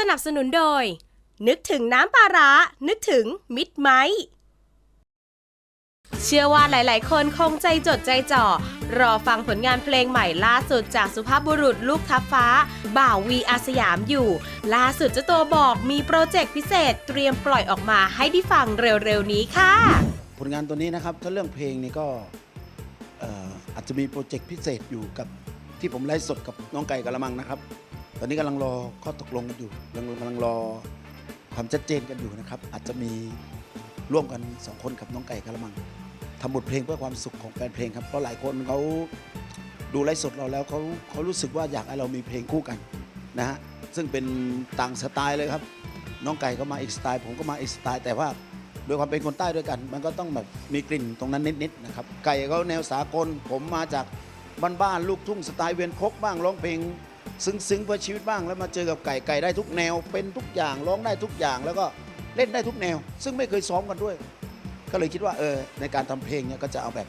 สนับสนุนโดย นึกถึงน้ำปลาร้า นึกถึงมิตรไม้เชื่อว่าหลาย ๆ คนคงใจจดใจจ่อ รอฟังผลงานเพลงใหม่ล่าสุดจากสุภาพบุรุษลูกทัพฟ้า บ่าววีอาสยามอยู่ ล่าสุดเจ้าตัวบอกมีโปรเจกต์พิเศษเตรียมปล่อยออกมาให้ได้ฟังเร็ว ๆ นี้ค่ะ ผลงานตัวนี้นะครับถ้าเรื่องเพลงนี่ก็เอ่ออาจจะมีโปรเจกต์พิเศษอยู่กับที่ผมไลฟ์สดกับน้องไก่กะละมังนะครับ ตอนนี้กำลังรอข้อตกลงกันอยู่กำลังกำลังรอความชัดเจนกันอยู่นะครับ อาจจะมีร่วมกันสองคนกับน้องไก่กะละมังทำบทเพลงเพื่อความสุขของแฟนเพลงครับเพราะหลายคนเขาดูไลฟ์สดเราแล้วเขาเขารู้สึกว่าอยากให้เรามีเพลงคู่กันนะฮะซึ่งเป็นต่างสไตล์เลยครับ น้องไก่ก็มาอีกสไตล์ผมก็มาอีกสไตล์แต่ว่าด้วยความเป็นคนใต้ด้วยกัน มันก็ต้องแบบมีกลิ่นตรงนั้นนิดๆนะครับไก่เขาแนวสากลผมมาจากบ้านๆลูกทุ่งสไตล์เวียนคกบ้างร้องเพลง ซึ้งๆเพื่อชีวิตบ้าง แล้วมาเจอกับไก่ไก่ได้ทุกแนว เป็นทุกอย่างร้องได้ทุกอย่าง แล้วก็เล่นได้ทุกแนว ซึ่งไม่เคยซ้อมกันด้วย ก็เลยคิดว่าเออในการทำเพลงเนี่ยก็จะเอาแบบ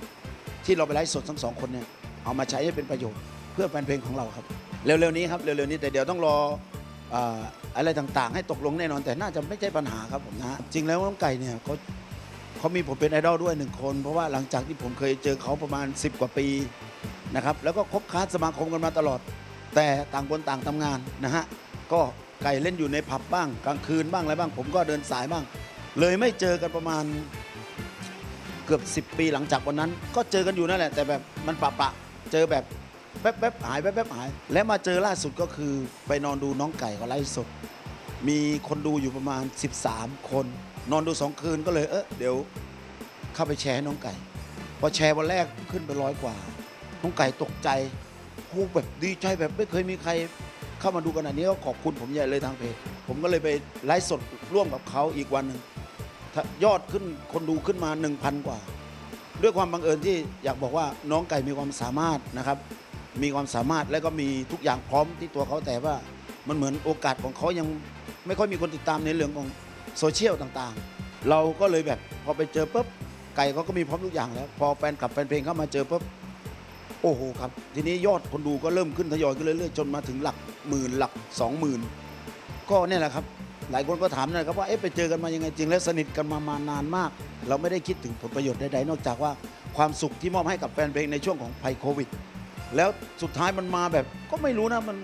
ที่เราไปไลฟ์สดทั้งสองคนเนี่ยเอามาใช้ให้เป็นประโยชน์ เพื่อแฟนเพลงของเราครับ เร็วๆนี้ครับเร็วๆนี้แต่เดี๋ยวต้องรอเอ่ออะไรต่างๆ ให้ตกลงแน่นอน แต่น่าจะไม่ใช่ปัญหาครับผมนะจริงแล้วน้องไก่เนี่ยเขาเขามีผมเป็นไอดอลด้วยหนึ่งคน เพราะว่าหลังจากที่ผมเคยเจอเขาประมาณ 10 กว่าปีนะครับแล้วก็คบค้าสมาคมกันมาตลอด แต่ต่างคนต่างทำงานนะฮะก็ไก่เล่นอยู่ในผับบ้าง กลางคืนบ้างอะไรบ้าง ผมก็เดินสายบ้าง เลยไม่เจอกันประมาณเกือบ 10 ปีหลังจากวันนั้น ก็เจอกันอยู่นั่นแหละ แต่แบบมันปะปะเจอแบบแป๊บแป๊บหายแป๊บแป๊บหาย และมาเจอล่าสุดก็คือไปนอนดูน้องไก่ก็ไลฟ์สด มีคนดูอยู่ประมาณ 13 คน นอนดูสองคืนก็เลยเออเดี๋ยวเข้าไปแชร์น้องไก่ พอแชร์วันแรกขึ้นไปร้อยกว่า น้องไก่ตกใจ โหแบบดีใจแบบไม่เคยมีใครเข้ามาดูขนาดนี้ก็ขอบคุณผมใหญ่เลยทางเพจผมก็เลยไปไลฟ์สดร่วมกับเขาอีกวันหนึ่งยอดขึ้นคนดูขึ้นมา 1,000 กว่า ด้วยความบังเอิญที่อยากบอกว่าน้องไก่มีความสามารถนะครับ มีความสามารถและก็มีทุกอย่างพร้อมที่ตัวเขาแต่ว่ามันเหมือนโอกาสของเขายังไม่ค่อยมีคนติดตามในเรื่องของโซเชียลต่างๆ เราก็เลยแบบพอไปเจอปุ๊บไก่เขาก็มีพร้อมทุกอย่างแล้ว พอแฟนคลับแฟนเพลงเข้ามาเจอปุ๊บ โอ้โหครับ ทีนี้ยอดคนดูก็เริ่มขึ้นทยอยขึ้นเรื่อยๆจนมาถึงหลักหมื่นหลักสองหมื่นก็เนี่ยแหละครับ หลายคนก็ถามนะครับว่าเอ๊ะไปเจอกันมายังไงจริง แล้วสนิทกันมามานานมาก เราไม่ได้คิดถึงผลประโยชน์ใดๆนอกจากว่าความสุขที่มอบให้กับแฟนเพลงในช่วงของภัยโควิด แล้วสุดท้ายมันมาแบบก็ไม่รู้นะมัน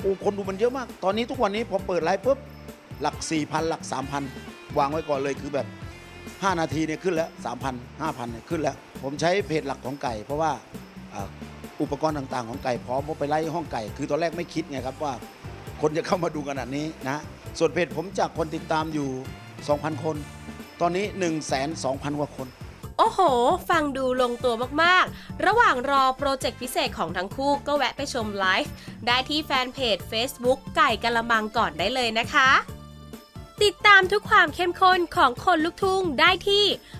โอ้คนดูมันเยอะมาก ตอนนี้ทุกวันนี้พอเปิดไลฟ์ปุ๊บหลัก4,000หลัก3,000วางไว้ก่อนเลยคือแบบ 5 นาทีเนี่ยขึ้นแล้ว3,000 5,000เนี่ยขึ้นแล้ว ผมใช้เพจหลักของไก่ เพราะว่า อุปกรณ์ต่างๆ ของไก่พร้อมเพราไปไล่ห้องไก่ คือตอนแรกไม่คิดไงครับว่า คนจะเข้ามาดูขนาดนี้นะ ส่วนเพจผมจากคนติดตามอยู่ 2,000 คน ตอนนี้ 1 2 0 0 0 กว่าคน โอ้โห ฟังดูลงตัวมากๆ ระหว่างรอโปรเจกต์พิเศษของทั้งคู่ก็แวะไปชมไลฟ์ได้ที่แฟนเพจ Facebook ไก่กะละมังก่อนได้เลยนะคะ ติดตามทุกความเข้มข้นของคนลุกทุ่งได้ที่